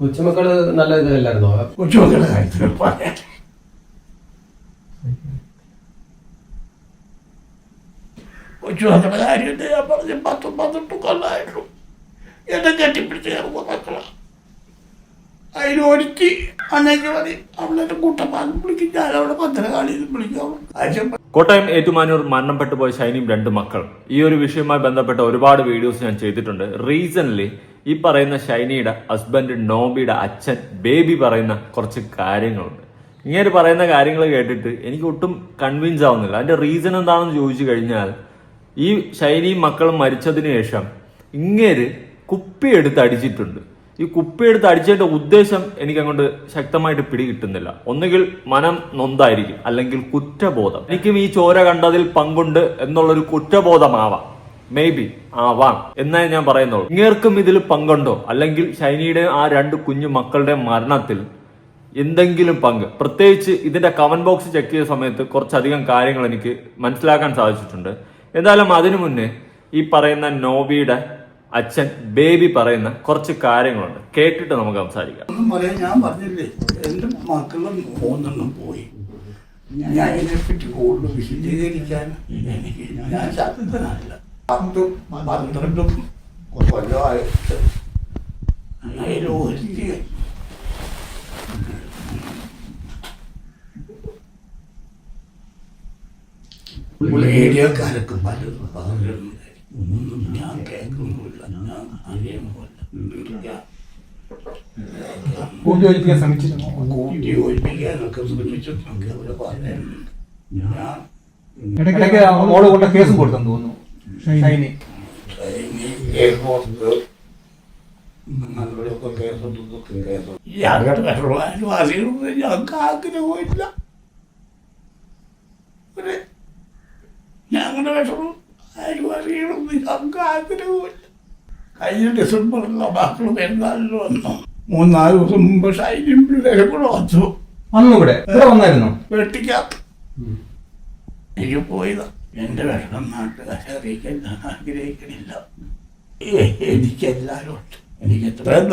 കൊച്ചുമക്കൾ നല്ല ഇതല്ലായിരുന്നോ? കൊച്ചുമക്കളുടെ കാര്യത്തിൽ പറയാൻ. കൊച്ചുമക്കളുടെ കാര്യത്തിൽ ഞാൻ പറഞ്ഞ പത്തും പന്ത്രണ്ടും കൊല്ലമായിട്ടു എന്നെ കെട്ടിപ്പിടിച്ച് കയറുമ്പോ മക്കളാ. അതിന് ഒരുക്കി. അന്നേക്ക് മതി. അവളെന്നെ കൂട്ടപ്പാന്ന് വിളിക്കും. ഞാൻ അവിടെ വിളിക്കാം. കോട്ടയം ഏറ്റുമാനൂർ മരണപ്പെട്ടു പോയ ഷൈനിയും രണ്ട് മക്കൾ. ഈ ഒരു വിഷയവുമായി ബന്ധപ്പെട്ട ഒരുപാട് വീഡിയോസ് ഞാൻ ചെയ്തിട്ടുണ്ട്. റീസൺലി ഈ പറയുന്ന ഷൈനിയുടെ ഹസ്ബൻഡ് നോബിയുടെ അച്ഛൻ ബേബി പറയുന്ന കുറച്ച് കാര്യങ്ങളുണ്ട്. ഇങ്ങനെ പറയുന്ന കാര്യങ്ങൾ കേട്ടിട്ട് എനിക്ക് ഒട്ടും കൺവിൻസ് ആവുന്നില്ല. അതിന്റെ റീസൺ എന്താണെന്ന് ചോദിച്ചു കഴിഞ്ഞാൽ ഈ ഷൈനിയും മക്കളും മരിച്ചതിന് ശേഷം ഇങ്ങേര് കുപ്പിയെടുത്ത് അടിച്ചിട്ടുണ്ട്. ഈ കുപ്പിയെടുത്ത് അടിച്ചതിന്റെ ഉദ്ദേശം എനിക്ക് അങ്ങോട്ട് ശക്തമായിട്ട് പിടികിട്ടുന്നില്ല. ഒന്നുകിൽ മനം നൊന്തായിരിക്കും അല്ലെങ്കിൽ കുറ്റബോധം. എനിക്കും ഈ ചോര കണ്ടതിൽ പങ്കുണ്ട് എന്നുള്ളൊരു കുറ്റബോധമാവാം. മേ ബി ആവാം എന്നേ ഞാൻ പറയുന്നുള്ളൂ. ഇങ്ങേർക്കും ഇതിൽ പങ്കുണ്ടോ? അല്ലെങ്കിൽ ഷൈനിയുടെ ആ രണ്ട് കുഞ്ഞു മക്കളുടെ മരണത്തിൽ എന്തെങ്കിലും പങ്ക്? പ്രത്യേകിച്ച് ഇതിന്റെ കമന്റ് ബോക്സ് ചെക്ക് ചെയ്ത സമയത്ത് കുറച്ചധികം കാര്യങ്ങൾ എനിക്ക് മനസ്സിലാക്കാൻ സാധിച്ചിട്ടുണ്ട്. എന്തായാലും അതിനു മുന്നേ ഈ പറയുന്ന നോബിയുടെ അച്ഛൻ ബേബി പറയുന്ന കുറച്ച് കാര്യങ്ങളുണ്ട് കേട്ടിട്ട് നമുക്ക് സംസാരിക്കാം ഒന്നും ഞാൻ പറഞ്ഞില്ലേ എന്റെ മക്കളും മൂന്നെണ്ണം പോയി ഞാൻ ഇതിനെപ്പറ്റി കൂടുതൽ വിശദീകരിക്കാൻ എനിക്ക് ഞാൻ ശക്തനല്ല പത്തും പന്ത്രണ്ടും കൊല്ലമായിട്ട് അതിൽ ഒരുത്തി ഏരിയക്കാരൊക്കെ പലരും പറയുന്നുണ്ട് ഒന്നും ഞാൻ ശ്രമിച്ചിരുന്നു. കൂട്ടി ഒഴിപ്പിക്കാനൊക്കെ ശ്രമിച്ചിട്ടുണ്ട് അവർ ഇടയ്ക്ക് ഓൾ കൊണ്ട കേസും കൊടുത്തെന്ന് തോന്നുന്നു. ഞങ്ങളുടെ വിഷമം അയൽവാസികളൊന്നും ഞങ്ങൾക്ക് ആഗ്രഹമില്ല. കഴിഞ്ഞ ഡിസംബറിലുള്ള മക്കൾ പെരുന്നാളിൽ വന്നു മൂന്നാൽ ദിവസം മുമ്പ് ഷൈനും പിള്ളേരും കൂടെ വന്നു. വന്നു ഇവിടെ ഇവിടെ വന്നായിരുന്നു? വെട്ടിക്കാത്ത. എനിക്ക് പോയതാ. എന്റെ വെള്ളം നാട്ടുകാരെ അറിയിക്കാൻ ഞാൻ ആഗ്രഹിക്കണില്ല. എനിക്കെല്ലാവരും ഉണ്ട്. എനിക്ക് എത്രയും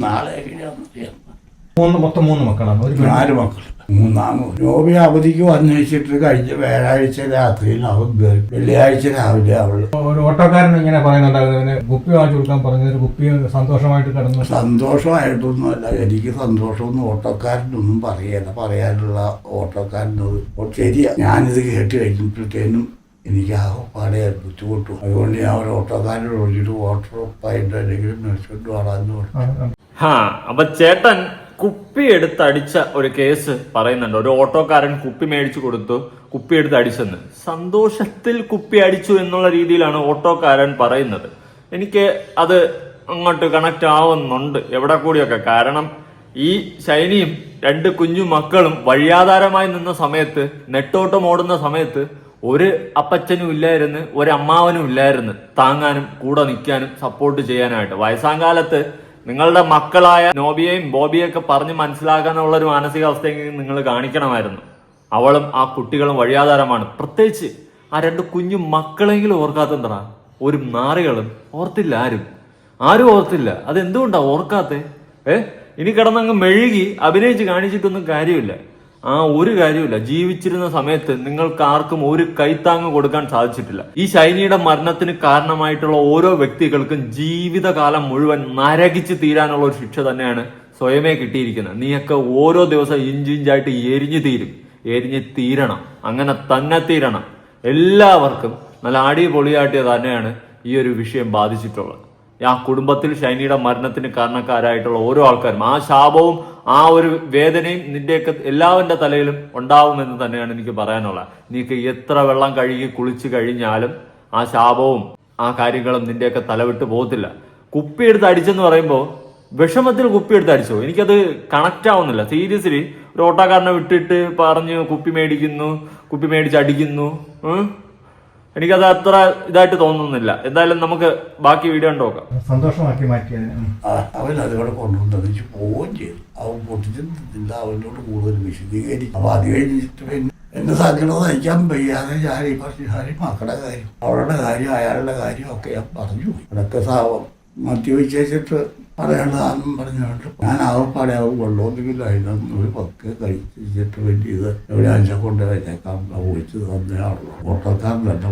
നാളെ എങ്ങനെയാണെന്ന് അറിയാം മൂന്ന് മൊത്തം മൂന്ന് മക്കളാണ്. ഒരു. നാല് മക്കൾ മൂന്നാമത് നോബി അവധിക്ക് വന്നിട്ട് കഴിഞ്ഞ വ്യാഴാഴ്ച രാത്രിയിൽ അവൾ വെള്ളിയാഴ്ച രാവിലെ അവൾ ഒരു ഓട്ടോക്കാരൻ ഇങ്ങനെ പറയുന്നുണ്ടായിരുന്നു. കുപ്പി വാങ്ങിച്ചു കൊടുക്കാൻ പറഞ്ഞത് കുപ്പി സന്തോഷമായിട്ട് കിടന്നു. സന്തോഷമായിട്ടൊന്നുമല്ല. എനിക്ക് സന്തോഷമൊന്നും ഓട്ടോക്കാരനൊന്നും പറയല്ല പറയാനുള്ള ഓട്ടോക്കാരനോട് ശരിയാ. ഞാനിത് കേട്ട് കഴിഞ്ഞപ്പോഴത്തേനും എനിക്ക് ആ പാടെ ബുദ്ധിമുട്ടു. അതുകൊണ്ട് ഞാൻ ഒരു ഓട്ടോക്കാരൻ വിളിച്ചിട്ട് ഓട്ടോ ഉറപ്പായിട്ട് അല്ലെങ്കിൽ മേടിച്ചോണ്ട് വളർന്നു ആ, ആ. ഹാ അപ്പൊ ചേട്ടൻ കുപ്പി എടുത്തടിച്ച ഒരു കേസ് പറയുന്നുണ്ട്. ഒരു ഓട്ടോക്കാരൻ കുപ്പി മേടിച്ചു കൊടുത്തു കുപ്പി എടുത്ത് അടിച്ചെന്ന്. സന്തോഷത്തിൽ കുപ്പി അടിച്ചു എന്നുള്ള രീതിയിലാണ് ഓട്ടോക്കാരൻ പറയുന്നത്. എനിക്ക് അത് അങ്ങോട്ട് കണക്ട് ആവുന്നുണ്ട് എവിടെ കൂടിയൊക്കെ. കാരണം ഈ ശൈനിയും രണ്ട് കുഞ്ഞു മക്കളും വഴിയാധാരമായി നിന്ന സമയത്ത് നെട്ടോട്ടം ഓടുന്ന സമയത്ത് ഒരു അപ്പച്ചനും ഇല്ലായിരുന്നു ഒരു അമ്മാവനും ഇല്ലായിരുന്നു. താങ്ങാനും കൂടെ നിൽക്കാനും സപ്പോർട്ട് ചെയ്യാനായിട്ട്. വയസ്സാം കാലത്ത് നിങ്ങളുടെ മക്കളായ നോബിയെയും ബോബിയൊക്കെ പറഞ്ഞ് മനസ്സിലാക്കാനുള്ള ഒരു മാനസികാവസ്ഥയെങ്കിലും നിങ്ങൾ കാണിക്കണമായിരുന്നു. അവളും ആ കുട്ടികളും വഴിയാധാരമാണ്. പ്രത്യേകിച്ച് ആ രണ്ട് കുഞ്ഞു മക്കളെങ്കിലും ഓർക്കാത്തെന്താ ഒരു നാറികളും ഓർത്തില്ല ആരും. ആരും ഓർത്തില്ല. അതെന്തുകൊണ്ടാ ഓർക്കാത്തെ? ഏ? ഇനി കിടന്നങ്ങ് മെഴുകി അഭിനയിച്ച് കാണിച്ചിട്ടൊന്നും കാര്യമില്ല. ആ ഒരു കാര്യമില്ല ജീവിച്ചിരുന്ന സമയത്ത് നിങ്ങൾക്ക് ആർക്കും ഒരു കൈത്താങ് കൊടുക്കാൻ സാധിച്ചിട്ടില്ല. ഈ ശൈനിയുടെ മരണത്തിന് കാരണമായിട്ടുള്ള ഓരോ വ്യക്തികൾക്കും ജീവിതകാലം മുഴുവൻ നരകിച്ച് തീരാനുള്ള ഒരു ശിക്ഷ തന്നെയാണ് സ്വയമേ കിട്ടിയിരിക്കുന്നത്. നീയൊക്കെ ഓരോ ദിവസം ഇഞ്ചിഞ്ചായിട്ട് എരിഞ്ഞു തീരും. എരിഞ്ഞ് തീരണം. അങ്ങനെ തന്നെ തീരണം. എല്ലാവർക്കും നല്ല ആടി പൊളിയാട്ടിയ തന്നെയാണ് ഈ ഒരു വിഷയം ബാധിച്ചിട്ടുള്ളത്. ആ കുടുംബത്തിൽ ഷൈനിയുടെ മരണത്തിന് കാരണക്കാരായിട്ടുള്ള ഓരോ ആൾക്കാരും ആ ശാപവും ആ ഒരു വേദനയും നിന്റെയൊക്കെ എല്ലാവരുടെ തലയിലും ഉണ്ടാവുമെന്ന് തന്നെയാണ് എനിക്ക് പറയാനുള്ളത്. നീക്ക് എത്ര വെള്ളം കഴുകി കുളിച്ചു കഴിഞ്ഞാലും ആ ശാപവും ആ കാര്യങ്ങളും നിന്റെയൊക്കെ തലവിട്ട് പോകത്തില്ല. കുപ്പിയെടുത്ത് അടിച്ചെന്ന് പറയുമ്പോൾ വിഷമത്തിൽ കുപ്പിയെടുത്ത് അടിച്ചോ എനിക്കത് കണക്റ്റ് ആവുന്നില്ല. സീരിയസ്ലി ഒരു ഓട്ടോക്കാരനെ വിട്ടിട്ട് പറഞ്ഞ് കുപ്പി മേടിക്കുന്നു കുപ്പി മേടിച്ച് അടിക്കുന്നു. എനിക്കത് അത്ര ഇതായിട്ട് തോന്നുന്നില്ല. എന്തായാലും നമുക്ക് ബാക്കി വീഡിയോ കണ്ടു നോക്കാം. സന്തോഷമാക്കി മാറ്റിയതിന്. അവൻ അതുകൂടെ കൊണ്ടുവന്നിച്ച് പോവുകയും ചെയ്തു. അവൻ പൊട്ടിച്ചിട്ടില്ല അവനോട് കൂടുതൽ വിശദീകരിച്ചു. അപ്പൊ അത് കഴിഞ്ഞിട്ട് പിന്നെ എന്നെ സങ്കടം നയിക്കാൻ വയ്യാതെ ഞാൻ ഈ പറഞ്ഞു ഈ മക്കളുടെ കാര്യം അവളുടെ കാര്യം അയാളുടെ കാര്യം ഒക്കെ ഞാൻ പറഞ്ഞു അതൊക്കെ സാവം മദ്യപിച്ചിട്ട് പറയണ്ടാന്നും പറഞ്ഞുകൊണ്ട് ഞാൻ ആകപ്പാടെ ആവും വെള്ളമൊന്നുമില്ല അതിനൊന്നും ഒരു പക്ക് കഴിച്ചിട്ട് വേണ്ടിയത് എവിടെ അഞ്ച കൊണ്ട് വെച്ചേക്കാം ഒഴിച്ച് തന്നെയാണല്ലോ ഓട്ടോക്കാരൻ തന്നെ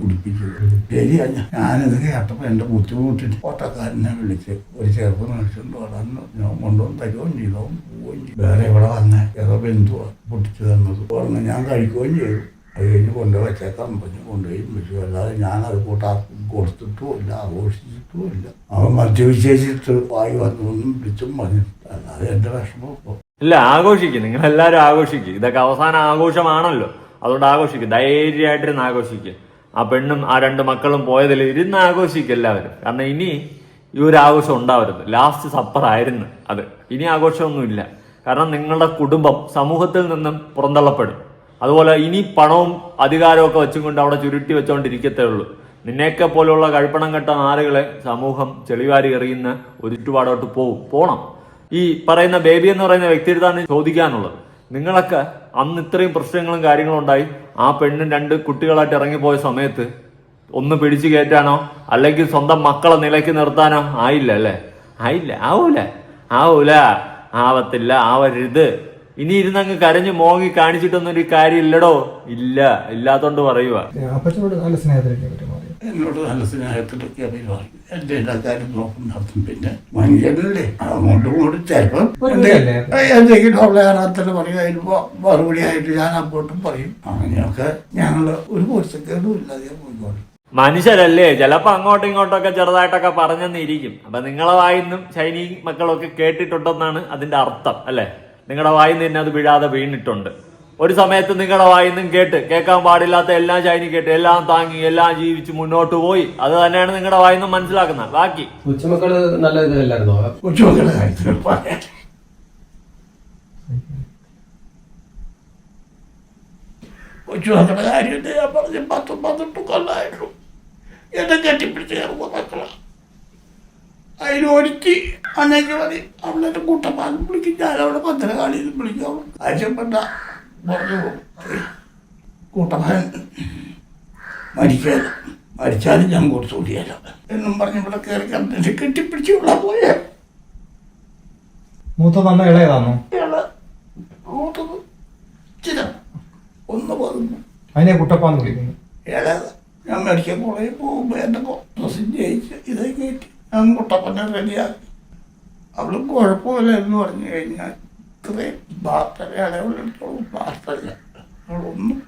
കുടിപ്പിച്ചത് ശരിയാ ഞാനിത് കേട്ടപ്പോൾ എന്റെ ബുദ്ധിമുട്ടിട്ട് ഓട്ടോക്കാരനെ വിളിച്ച് ഒരു ചെറുപ്പം മനുഷ്യൻ ഞാൻ കൊണ്ടുവന്ന് തരുകയും ചെയ്തു. പോവുകയും ചെയ്തു. വേറെ ഇവിടെ വന്ന? ഏതോ ബന്ധുവാണ് പൊട്ടിച്ചു തന്നത്. ഞാൻ കഴിക്കുകയും ചെയ്തു. അത് കഴിഞ്ഞ് കൊണ്ടുപോയി വെച്ചേക്കാൻ പറഞ്ഞു കൊണ്ടുപോയി വെച്ചു അല്ലാതെ ഞാനത് കൂട്ടാർക്കും കൊടുത്തിട്ടുമില്ല. ആഘോഷിച്ചിട്ടുമില്ല അവൻ മദ്യവിശേഷിച്ചിട്ട് വായി വന്നൊന്നും പിടിച്ചും മതി അല്ലാതെ എന്റെ വിഷമം ഇല്ല ആഘോഷിക്കും. നിങ്ങൾ എല്ലാവരും ആഘോഷിക്കും. ഇതൊക്കെ അവസാന ആഘോഷമാണല്ലോ. അതുകൊണ്ട് ആഘോഷിക്കും. ധൈര്യമായിട്ടിരുന്ന് ആഘോഷിക്കും. ആ പെണ്ണും ആ രണ്ട് മക്കളും പോയതിൽ ഇരുന്ന് ആഘോഷിക്കും എല്ലാവരും. കാരണം ഇനി ഈ ഒരു ആഘോഷം ഉണ്ടാവരുത്. ലാസ്റ്റ് സപ്പർ ആയിരുന്നു അത്. ഇനി ആഘോഷമൊന്നുമില്ല. കാരണം നിങ്ങളുടെ കുടുംബം സമൂഹത്തിൽ നിന്നും പുറന്തള്ളപ്പെടും. അതുപോലെ ഇനി പണവും അധികാരവും ഒക്കെ വെച്ചും കൊണ്ട് അവിടെ ചുരുട്ടി വെച്ചുകൊണ്ടിരിക്കത്തേ ഉള്ളൂ. നിന്നെയൊക്കെ പോലുള്ള കഴുപ്പണം കെട്ട നാളുകളെ സമൂഹം ചെളിവാരി എറിയുന്ന ഒരു ചുറ്റുപാടോട്ട് പോവും. പോണം. ഈ പറയുന്ന ബേബി എന്ന് പറയുന്ന വ്യക്തിയെടുത്താണ് ചോദിക്കാനുള്ളത്. നിങ്ങളൊക്കെ അന്ന് ഇത്രയും പ്രശ്നങ്ങളും കാര്യങ്ങളും ഉണ്ടായി. ആ പെണ്ണും രണ്ട് കുട്ടികളായിട്ട് ഇറങ്ങിപ്പോയ സമയത്ത് ഒന്ന് പിടിച്ചു കയറ്റാനോ അല്ലെങ്കിൽ സ്വന്തം മക്കളെ നിലയ്ക്ക് നിർത്താനോ ആയില്ല അല്ലേ? ആയില്ല. ആവൂല. ആവൂല. ആവത്തില്ല. ആവരുത്. ഇനി ഇരുന്നങ്ങ് കരഞ്ഞു മോങ്ങി കാണിച്ചിട്ടൊന്നും ഒരു കാര്യം ഇല്ലടോ ഇല്ല. ഇല്ലാത്തോണ്ട് പറയുക എന്നോട് നല്ല സ്നേഹത്തിലൊക്കെ പെരുമാറി. എന്റെ എല്ലാ കാര്യം നോക്കും നടത്തും. പിന്നെ മനുഷ്യനല്ലേ അങ്ങോട്ടും ഇങ്ങോട്ടും ചിലപ്പം എന്തെങ്കിലും ഉള്ള കാരണത്തിൽ പറയും അതിന് മറുപടി ആയിട്ട് ഞാൻ അങ്ങോട്ടും പറയും. അങ്ങനെയൊക്കെ ഞങ്ങൾ ഒരു പൊരുത്തക്കേടും ഇല്ലാതെ പോയിക്കോളും. മനുഷ്യരല്ലേ? ചിലപ്പോ അങ്ങോട്ടും ഇങ്ങോട്ടൊക്കെ ചെറുതായിട്ടൊക്കെ പറഞ്ഞെന്നിരിക്കും. അപ്പൊ നിങ്ങളെ വായിന്നും ചൈനീ മക്കളൊക്കെ കേട്ടിട്ടുണ്ടെന്നാണ് അതിന്റെ അർത്ഥം അല്ലെ? നിങ്ങളുടെ വായിന്ന് തന്നെ അത് വീഴാതെ വീണിട്ടുണ്ട്. ഒരു സമയത്ത് നിങ്ങളുടെ വായിന്നും കേട്ട് കേൾക്കാൻ പാടില്ലാത്ത എല്ലാം ചൈനി കേട്ട് എല്ലാം താങ്ങി എല്ലാം ജീവിച്ച് മുന്നോട്ട് പോയി. അത് തന്നെയാണ് നിങ്ങളുടെ വായിന്നും മനസ്സിലാക്കുന്നത്. ബാക്കി. കൊച്ചുമക്കൾ നല്ല ഇതല്ലായിരുന്നോ കൊച്ചുമക്കളുടെ കാര്യത്തിൽ പറയാം. കൊച്ചുമക്കളുടെ കാര്യത്തിൽ ഞാൻ പറഞ്ഞ പത്ത് പന്ത്രണ്ടും കൊല്ലായിട്ടും. എന്നെ കെട്ടിപ്പിടിച്ച് കയറുമ്പോ മക്കളാ. അതിനൊരുക്കി അന്നേക്ക് മതി അവളെന്നെ കൂട്ടപ്പാലും വിളിക്കും. ഞാനവിടെ പന്തലകാളിയിൽ വിളിക്കും. അവൾ ആവശ്യപ്പെട്ട പറഞ്ഞു പോകും മരിക്കാൻ മരിച്ചാലും ഞാൻ കൊടുത്തു കൂടിയല്ല എന്നും പറഞ്ഞ് ഇവിടെ കയറി കണ്ടിട്ട് കെട്ടിപ്പിടിച്ച് ഇവിടെ പോയേ. മൂത്ത തന്ന ഇളയതാണോ ഇള മൂത്തത് ചില ഒന്ന് പോകുന്നു അതിനെ കുട്ടപ്പാന്ന് വിളിക്കുന്നു. ഇളയത് ഞാൻ മെഡിക്കൽ കോളേജിൽ പോകുമ്പോൾ എന്റെ ഡ്രസ്സിങ് ജയിച്ച് ഇതേ കയറ്റി. ഞാൻ കുട്ടപ്പനെ റെഡിയാക്കി അവളും കുഴപ്പമില്ല എന്ന് പറഞ്ഞു കഴിഞ്ഞാൽ ഇത്രയും വാർത്തല ഇളവുള്ളിടത്തോളം വാർത്തല്ല നമ്മളൊന്നും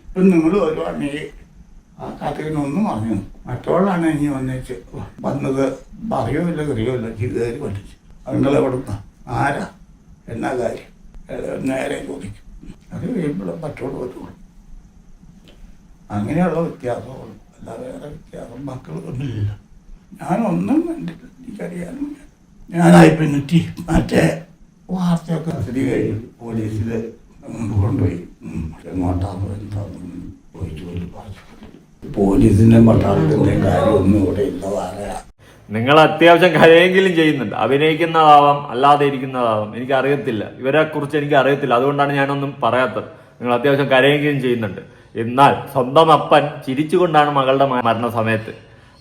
ഇപ്പം നിങ്ങൾ വരുവാണെങ്കിൽ ആ കഥയിനൊന്നും അറിഞ്ഞു. മറ്റോളാണ് ഇനി വന്നേച്ച് വന്നത്. പറയുമില്ല കറിയുമില്ല കയറി പഠിച്ചു. നിങ്ങൾ എവിടുന്ന ആരാ? എന്നാ കാര്യം? നേരെ ചോദിക്കും അത് കഴിയുമ്പോൾ മറ്റോട് വരുള്ളൂ അങ്ങനെയുള്ള വ്യത്യാസമുള്ളൂ അല്ലാതെ വേറെ വ്യത്യാസം മക്കൾ ഒന്നുമില്ല ഞാനൊന്നും കണ്ടില്ല എനിക്കറിയാനും. ഞാനായി പിന്നെ മറ്റേ വാർത്തയൊക്കെ സ്ഥിരീകരിച്ചു പോലീസിൽ കൊണ്ടുപോയി. ഉം, എന്താണെന്ന് ചോദിച്ചു പറഞ്ഞു. പോലീസിന്റെ പട്ടാളത്തിന്റെ കാര്യമൊന്നും ഇവിടെ ഇല്ല നിങ്ങൾ അത്യാവശ്യം കരയെങ്കിലും ചെയ്യുന്നുണ്ട്. അഭിനയിക്കുന്നതാവാം അല്ലാതെ ഇരിക്കുന്നതാവാം. എനിക്ക് അറിയത്തില്ല ഇവരെ കുറിച്ച് എനിക്ക് അറിയത്തില്ല അതുകൊണ്ടാണ് ഞാനൊന്നും പറയാത്തത്. നിങ്ങൾ അത്യാവശ്യം കരയെങ്കിലും ചെയ്യുന്നുണ്ട്. എന്നാൽ സ്വന്തം അപ്പൻ ചിരിച്ചുകൊണ്ടാണ് മകളുടെ മരണ സമയത്ത്.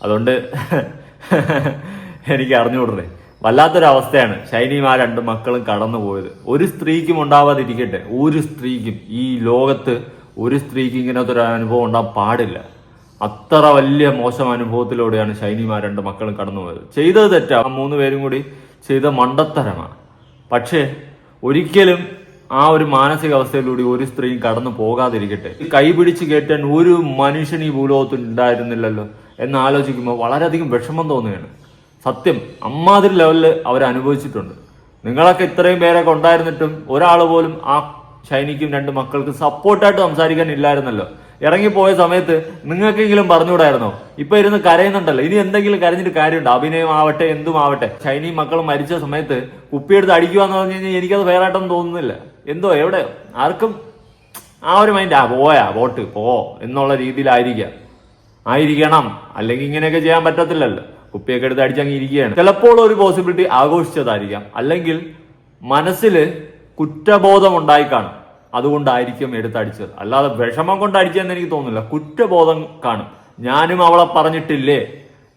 അതുകൊണ്ട് എനിക്ക് അറിഞ്ഞുകൂടേ. വല്ലാത്തൊരവസ്ഥയാണ് ഷൈനിയും ആ രണ്ട് മക്കളും കടന്നു പോയത്. ഒരു സ്ത്രീക്കും ഉണ്ടാവാതിരിക്കട്ടെ. ഒരു സ്ത്രീക്കും ഈ ലോകത്ത് ഒരു സ്ത്രീക്ക് ഇങ്ങനത്തെ ഒരു അനുഭവം ഉണ്ടാകാൻ പാടില്ല. അത്ര വലിയ മോശം അനുഭവത്തിലൂടെയാണ് ഷൈനിയും ആ രണ്ട് മക്കളും കടന്നുപോയത് ചെയ്തത് തെറ്റാ. ആ മൂന്ന് പേരും കൂടി ചെയ്ത മണ്ടത്തരമാണ്. പക്ഷേ ഒരിക്കലും ആ ഒരു മാനസികാവസ്ഥയിലൂടെ ഒരു സ്ത്രീയും കടന്നു പോകാതിരിക്കട്ടെ. കൈപിടിച്ച് കയറ്റാൻ ഒരു മനുഷ്യൻ ഈ ഭൂലോകത്തിൽ ഉണ്ടായിരുന്നില്ലല്ലോ എന്ന് ആലോചിക്കുമ്പോൾ വളരെയധികം വിഷമം തോന്നുകയാണ്. സത്യം അമ്മാതിരി ലെവലിൽ അവർ അനുഭവിച്ചിട്ടുണ്ട്. നിങ്ങളൊക്കെ ഇത്രയും പേരൊക്കെ ഉണ്ടായിരുന്നിട്ടും ഒരാൾ പോലും ആ ഷൈനിക്കും രണ്ട് മക്കൾക്ക് സപ്പോർട്ടായിട്ട് സംസാരിക്കാൻ ഇല്ലായിരുന്നല്ലോ. ഇറങ്ങിപ്പോയ സമയത്ത് നിങ്ങൾക്കെങ്കിലും പറഞ്ഞുകൂടായിരുന്നോ? ഇപ്പൊ ഇരുന്ന് കരയുന്നുണ്ടല്ലോ. ഇനി എന്തെങ്കിലും കരഞ്ഞിട്ട് കാര്യമുണ്ട്? അഭിനയം ആവട്ടെ എന്തും ആവട്ടെ ഷൈനി മക്കളും മരിച്ച സമയത്ത് കുപ്പിയെടുത്ത് അടിക്കുക എന്ന് പറഞ്ഞു കഴിഞ്ഞാൽ എനിക്കത് വേറായിട്ടൊന്നും തോന്നുന്നില്ല. എന്തോ എവിടെ? ആർക്കും ആ ഒരു മൈൻഡ് ആ പോയാ വോട്ട് പോ എന്നുള്ള രീതിയിലായിരിക്കാം. ആയിരിക്കണം. അല്ലെങ്കിൽ ഇങ്ങനെയൊക്കെ ചെയ്യാൻ പറ്റത്തില്ലല്ലോ. കുപ്പിയൊക്കെ എടുത്ത് അടിച്ചങ്ങ് ഇരിക്കുകയാണ്. ചിലപ്പോൾ ഒരു പോസിബിലിറ്റി ആഘോഷിച്ചതായിരിക്കാം. അല്ലെങ്കിൽ മനസ്സിൽ കുറ്റബോധം ഉണ്ടായി കാണും അതുകൊണ്ടായിരിക്കും എടുത്തടിച്ചത് അല്ലാതെ വിഷമം കൊണ്ട് അടിച്ചതെന്ന് എനിക്ക് തോന്നുന്നില്ല. കുറ്റബോധം കാണും. ഞാനും അവളെ പറഞ്ഞിട്ടില്ലേ?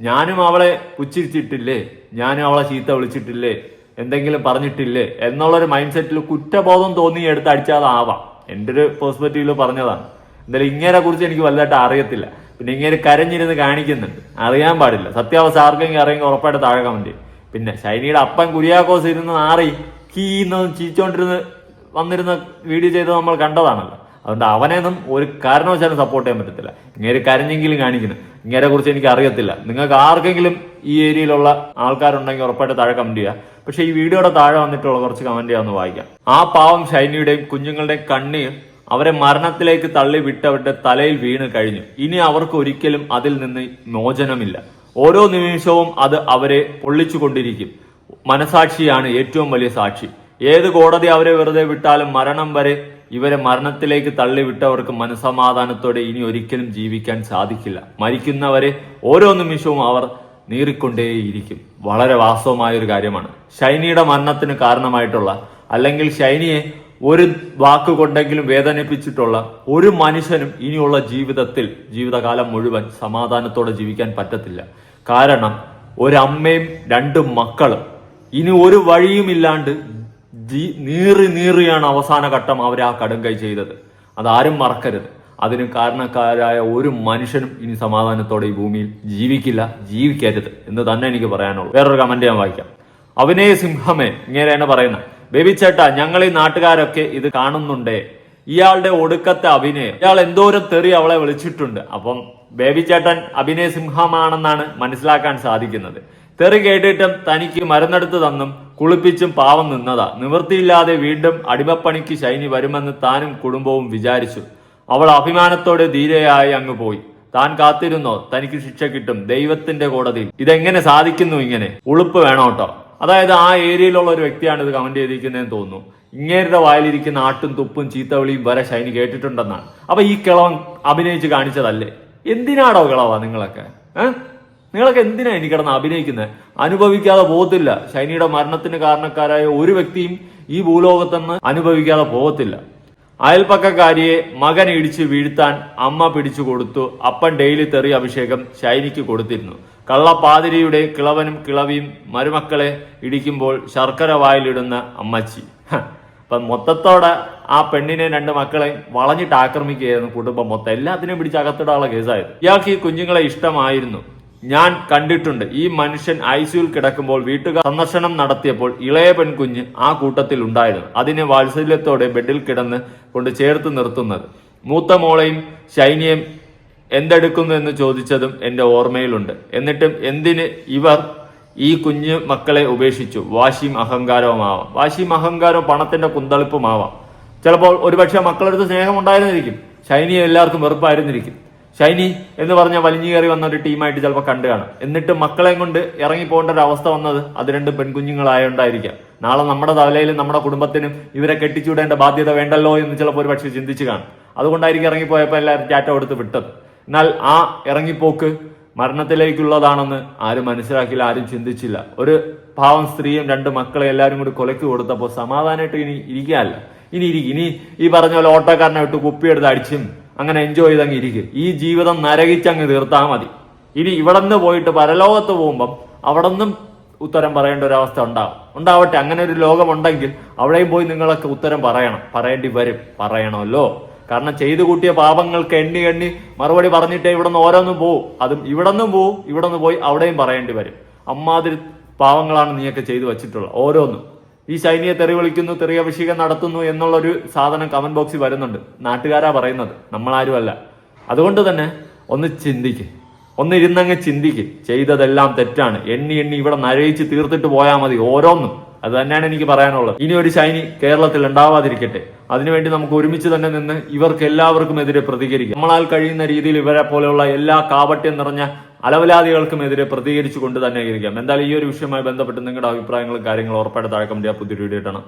ഞാനും അവളെ പുച്ഛിച്ചിട്ടില്ലേ? ഞാനും അവളെ ചീത്ത വിളിച്ചിട്ടില്ലേ? എന്തെങ്കിലും പറഞ്ഞിട്ടില്ലേ? എന്നുള്ളൊരു മൈൻഡ് സെറ്റിൽ കുറ്റബോധം തോന്നി എടുത്ത് അടിച്ചാതാവാം. എന്റെ ഒരു പെർസ്പെക്റ്റീവിൽ പറഞ്ഞതാണ്. എന്തായാലും ഇങ്ങനെ കുറിച്ച് എനിക്ക് വലുതായിട്ട് അറിയത്തില്ല. പിന്നെ ഇങ്ങനെ കരഞ്ഞിരുന്ന് കാണിക്കുന്നുണ്ട്. അറിയാൻ പാടില്ല. സത്യാവസ്ഥ ആർക്കെങ്കിലും അറിയെങ്കിൽ ഉറപ്പായിട്ട് താഴെ കമന്റ് പിന്നെ ശൈനിയുടെ അപ്പൻ കുര്യാക്കോസ് ഇരുന്ന് നാറി കീന്ന് ചീച്ചോണ്ടിരുന്ന് വന്നിരുന്ന വീഡിയോ ചെയ്ത് നമ്മൾ കണ്ടതാണല്ലോ. അതുകൊണ്ട് അവനെയൊന്നും ഒരു കാരണവശാലും സപ്പോർട്ട് ചെയ്യാൻ പറ്റത്തില്ല. ഇങ്ങനെ കരഞ്ഞെങ്കിലും കാണിക്കുന്നു. ഇങ്ങനെ കുറിച്ച് എനിക്ക് അറിയത്തില്ല. നിങ്ങൾക്ക് ആർക്കെങ്കിലും ഈ ഏരിയയിലുള്ള ആൾക്കാരുണ്ടെങ്കിൽ ഉറപ്പായിട്ട് താഴെ കമന്റ് ചെയ്യുക. പക്ഷെ ഈ വീഡിയോയുടെ താഴെ വന്നിട്ടുള്ള കുറച്ച് കമന്റ് ചെയ്യാമെന്ന് വായിക്കാം. ആ പാവം ഷൈനിയുടെയും കുഞ്ഞുങ്ങളുടെയും കണ്ണീർ അവരെ മരണത്തിലേക്ക് തള്ളി വിട്ടവരുടെ തലയിൽ വീണ് കഴിഞ്ഞു. ഇനി അവർക്ക് ഒരിക്കലും അതിൽ നിന്ന് മോചനമില്ല. ഓരോ നിമിഷവും അത് അവരെ പൊള്ളിച്ചുകൊണ്ടിരിക്കും. മനസാക്ഷിയാണ് ഏറ്റവും വലിയ സാക്ഷി. ഏത് കോടതി അവരെ വെറുതെ വിട്ടാലും മരണം വരെ ഇവരെ മരണത്തിലേക്ക് തള്ളി തള്ളിവിട്ടവർക്ക് മനസമാധാനത്തോടെ ഇനി ഒരിക്കലും ജീവിക്കാൻ സാധിക്കില്ല. മരിക്കുന്നവരെ ഓരോ നിമിഷവും അവർ നീറിക്കൊണ്ടേയിരിക്കും. വളരെ വാസ്തവമായ ഒരു കാര്യമാണ്. ഷൈനിയുടെ മരണത്തിന് കാരണമായിട്ടുള്ള അല്ലെങ്കിൽ ഷൈനിയെ ഒരു വാക്കുകൊണ്ടെങ്കിലും വേദനിപ്പിച്ചിട്ടുള്ള ഒരു മനുഷ്യനും ഇനിയുള്ള ജീവിതത്തിൽ ജീവിതകാലം മുഴുവൻ സമാധാനത്തോടെ ജീവിക്കാൻ പറ്റത്തില്ല. കാരണം ഒരമ്മയും രണ്ട് മക്കളും. ഇനി ഒരു വഴിയുമില്ലാണ്ട് ജീ- നീറി നീറിയാണ് അവസാന ഘട്ടം അവർ ആ കടുങ്കൈ ചെയ്തത്. അതാരും മറക്കരുത്. അതിന് കാരണക്കാരായ ഒരു മനുഷ്യനും ഇനി സമാധാനത്തോടെ ഈ ഭൂമിയിൽ ജീവിക്കില്ല ജീവിക്കരുത് എന്ന് തന്നെ എനിക്ക് പറയാനുള്ളൂ. വേറൊരു കമന്റ് ഞാൻ വായിക്കാം. അവനേ സിംഹമേ ഇങ്ങനെയാണ് പറയുന്നത്. ബേബി ചേട്ടാ ഞങ്ങൾ ഈ നാട്ടുകാരൊക്കെ ഇത് കാണുന്നുണ്ടേ. ഇയാളുടെ ഒടുക്കത്തെ അഭിനയം. ഇയാൾ എന്തോരം തെറി അവളെ വിളിച്ചിട്ടുണ്ട്. അപ്പം ബേബി ചേട്ടൻ അഭിനയ സിംഹമാണെന്നാണ് മനസ്സിലാക്കാൻ സാധിക്കുന്നത്. തെറി കേട്ടിട്ടും തനിക്ക് മരുന്നെടുത്ത് തന്നും കുളിപ്പിച്ചും പാവം നിന്നതാ. നിവൃത്തിയില്ലാതെ വീണ്ടും അടിമപ്പണിക്ക് ശൈനി വരുമെന്ന് താനും കുടുംബവും വിചാരിച്ചു. അവൾ അഭിമാനത്തോടെ ധീരയായി അങ്ങ് പോയി. താൻ കാത്തിരുന്നോ? തനിക്ക് ശിക്ഷ കിട്ടും. ദൈവത്തിന്റെ കോടതിയിൽ. ഇതെങ്ങനെ സാധിക്കുന്നു ഇങ്ങനെ? ഉളുപ്പ് വേണം കേട്ടോ അതായത് ആ ഏരിയയിലുള്ള ഒരു വ്യക്തിയാണ് ഇത് കമന്റ് ചെയ്തിരിക്കുന്നതെന്ന് തോന്നുന്നു. ഇങ്ങേരുടെ വായിലിരിക്കുന്ന ആട്ടും തുപ്പും ചീത്തവിളിയും വരെ ഷൈനി കേട്ടിട്ടുണ്ടെന്നാണ്. അപ്പൊ ഈ കിളവൻ അഭിനയിച്ച് കാണിച്ചതല്ലേ? എന്തിനാടോ കിളവാ നിങ്ങളൊക്കെ? നിങ്ങളൊക്കെ എന്തിനാ ഇനി കിടന്ന് അഭിനയിക്കുന്നത് അനുഭവിക്കാതെ പോകത്തില്ല. ഷൈനിയുടെ മരണത്തിന് കാരണക്കാരായ ഒരു വ്യക്തിയും ഈ ഭൂലോകത്തുനിന്ന് അനുഭവിക്കാതെ പോകത്തില്ല. അയൽപ്പക്കക്കാരിയെ മകൻ ഇടിച്ച് വീഴ്ത്താൻ അമ്മ പിടിച്ചു കൊടുത്തു. അപ്പൻ ഡെയിലി തെറി അഭിഷേകം ഷൈനിക്ക് കൊടുത്തിരുന്നു. കള്ളപ്പാതിരിയുടെ കിളവനും കിളവിയും മരുമക്കളെ ഇടിക്കുമ്പോൾ ശർക്കര വായിലിടുന്ന അമ്മച്ചി. അപ്പൊ മൊത്തത്തോടെ ആ പെണ്ണിനെ രണ്ട് മക്കളെ വളഞ്ഞിട്ട് ആക്രമിക്കുകയായിരുന്നു കുടുംബം മൊത്തം. എല്ലാത്തിനെയും പിടിച്ച് അകത്തിടാനുള്ള കേസായത്. ഇയാൾക്ക് ഈ കുഞ്ഞുങ്ങളെ ഇഷ്ടമായിരുന്നു. ഞാൻ കണ്ടിട്ടുണ്ട്. ഈ മനുഷ്യൻ ഐസിയുൽ കിടക്കുമ്പോൾ വീട്ടുകാർ സന്ദർശനം നടത്തിയപ്പോൾ ഇളയ പെൺകുഞ്ഞ് ആ കൂട്ടത്തിൽ ഉണ്ടായിരുന്നു. അതിനെ വാത്സല്യത്തോടെ ബെഡിൽ കിടന്ന് കൊണ്ട് ചേർത്ത് നിർത്തുന്നത്. മൂത്ത മോളെയും ശൈനിയും എന്തെടുക്കുന്നു എന്ന് ചോദിച്ചതും എന്റെ ഓർമ്മയിലുണ്ട്. എന്നിട്ടും എന്തിന് ഇവർ ഈ കുഞ്ഞു മക്കളെ ഉപേക്ഷിച്ചു? വാശിയും അഹങ്കാരവുമാവാം. വാശിയും അഹങ്കാരവും പണത്തിന്റെ കുന്തളിപ്പുമാവാം. ചിലപ്പോൾ ഒരുപക്ഷെ മക്കളടുത്ത് സ്നേഹം ഉണ്ടായിരുന്നിരിക്കും ഷൈനി എല്ലാവർക്കും വെറുപ്പായിരുന്നിരിക്കും. ഷൈനി എന്ന് പറഞ്ഞ വലിഞ്ഞു കയറി വന്ന ഒരു ടീമായിട്ട് ചിലപ്പോൾ കണ്ടു കാണാം. എന്നിട്ട് മക്കളെയും കൊണ്ട് ഇറങ്ങി പോകേണ്ട ഒരു അവസ്ഥ വന്നത് അത് രണ്ട് പെൺകുഞ്ഞുങ്ങളായോണ്ടായിരിക്കാം. നാളെ നമ്മുടെ തലയിലും നമ്മുടെ കുടുംബത്തിനും ഇവരെ കെട്ടിച്ചുവിടേണ്ട ബാധ്യത വേണ്ടല്ലോ എന്ന് ചിലപ്പോൾ ഒരു പക്ഷേ ചിന്തിച്ചു കാണും. അതുകൊണ്ടായിരിക്കും ഇറങ്ങിപ്പോയപ്പോൾ എല്ലാവരും ചാറ്റം കൊടുത്ത് വിട്ടത്. എന്നാൽ ആ ഇറങ്ങിപ്പോക്ക് മരണത്തിലേക്കുള്ളതാണെന്ന് ആരും മനസ്സിലാക്കില്ല ആരും ചിന്തിച്ചില്ല. ഒരു പാവം സ്ത്രീയും രണ്ട് മക്കളെ എല്ലാവരും കൂടി കൊലക്ക് കൊടുത്തപ്പോൾ സമാധാനമായിട്ട് ഇനി ഇരിക്കാനല്ല ഇനി ഇരിക്കും. ഇനി ഈ പറഞ്ഞ പോലെ ഓട്ടോക്കാരനെ വിട്ട് കുപ്പിയെടുത്ത് അടിച്ചും അങ്ങനെ എൻജോയ് ചെയ്തങ്ങ് ഇരിക്കും. ഈ ജീവിതം നരകിച്ചങ്ങ് തീർത്താൽ മതി. ഇനി ഇവിടെ നിന്ന് പോയിട്ട് പരലോകത്ത് പോകുമ്പം അവിടെ നിന്നും ഉത്തരം പറയേണ്ട ഒരു അവസ്ഥ ഉണ്ടാവും. ഉണ്ടാവട്ടെ അങ്ങനെ ഒരു ലോകമുണ്ടെങ്കിൽ അവിടെയും പോയി നിങ്ങളൊക്കെ ഉത്തരം പറയണം. പറയേണ്ടി വരും. പറയണമല്ലോ. കാരണം ചെയ്തു കൂട്ടിയ പാപങ്ങൾക്ക് എണ്ണി എണ്ണി മറുപടി പറഞ്ഞിട്ടേ ഇവിടെ നിന്ന് ഓരോന്നും പോവും. അതും ഇവിടെ നിന്നും പോവും ഇവിടെ നിന്ന് പോയി അവിടെയും പറയേണ്ടി വരും. അമ്മാതിരി പാവങ്ങളാണ് നീയൊക്കെ ചെയ്തു വച്ചിട്ടുള്ളത് ഓരോന്നും. ഈ ശൈനിയെ തെറി വിളിക്കുന്നു തെറി അഭിഷേകം നടത്തുന്നു എന്നുള്ളൊരു സാധനം കമന്റ് ബോക്സിൽ വരുന്നുണ്ട്. നാട്ടുകാരാ പറയുന്നത്. നമ്മളാരുമല്ല. അതുകൊണ്ട് തന്നെ ഒന്ന് ചിന്തിക്ക്. ഒന്ന് ഇരുന്നങ്ങ് ചിന്തിക്ക്. ചെയ്തതെല്ലാം തെറ്റാണ്. എണ്ണി എണ്ണി ഇവിടെ നരയിച്ച് തീർത്തിട്ട് പോയാൽ മതി ഓരോന്നും. അത് തന്നെയാണ് എനിക്ക് പറയാനുള്ളത്. ഇനി ഒരു ശൈനി കേരളത്തിൽ ഉണ്ടാവാതിരിക്കട്ടെ. അതിനുവേണ്ടി നമുക്ക് ഒരുമിച്ച് തന്നെ നിന്ന് ഇവർക്ക് എല്ലാവർക്കും എതിരെ പ്രതികരിക്കാം. നമ്മളാൽ കഴിയുന്ന രീതിയിൽ ഇവരെ പോലെയുള്ള എല്ലാ കാപട്യം നിറഞ്ഞ അലവലാദികൾക്കും എതിരെ പ്രതികരിച്ചുകൊണ്ട് തന്നെ ഇരിക്കാം എന്തായാലും ഈ ഒരു വിഷയവുമായി ബന്ധപ്പെട്ട് നിങ്ങളുടെ അഭിപ്രായങ്ങളും കാര്യങ്ങളും ഉറപ്പായിട്ട് താഴെ ചെയ്യുക. പുതിയൊരു വീഡിയോ